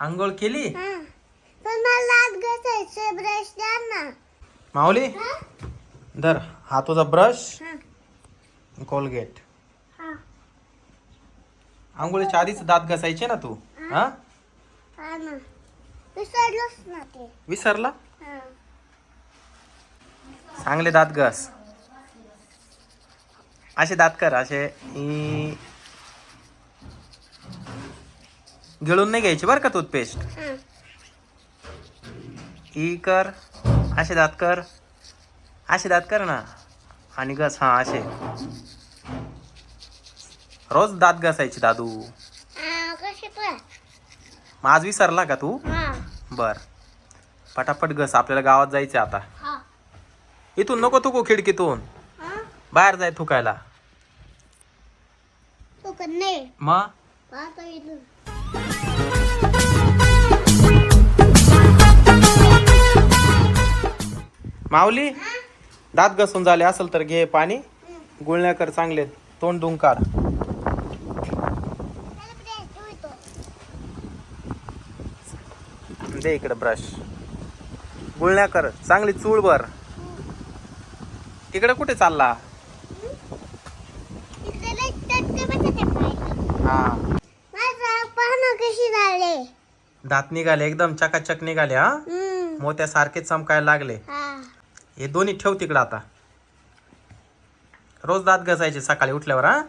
आंघोळ केली? हा. पण मला दात घासायचे ब्रश द्या ना. माऊली? हा? धर हा तुझा ब्रश हा. कोलगेट हा. आंघोळीच्या आधीच दात घासायचे ना तू? हा. हा? ना. विसरलोच ना ते. विसरला? हा. चांगले दात घास. असे दात कर असे. गिळून नाही घ्यायची बरं का टूथपेस्ट हा. ई कर असे दात कर. असे दात कर ना. आणि घस हा असे. रोज दात घासायचे दादू. पण. मग आज विसरला का तू? हा. बर. पटापट घस आपल्याला गावात जायचं आता. हा. इथून नको थुकू खिडकीतून. हा? बाहेर जाय थुकायला. तू पण नाही. मग? पाहतो इथून. माऊली दात घसून झाले असेल तर घे पाणी. गुळण्या कर चांगले. तोंड धुतो. दे इकडे ब्रश गुळण्या कर. चांगली चूळ भर. तिकडे कुठे चालला? इकडे. हा. कशी झाले दात निघाले एकदम चकाचक निघाले हा? हम्म. मोत्यासारखे चमकायला लागले. हे दोन्ही ठेव तिकडं आता. रोज दात घसायचे सकाळी उठल्यावर हा?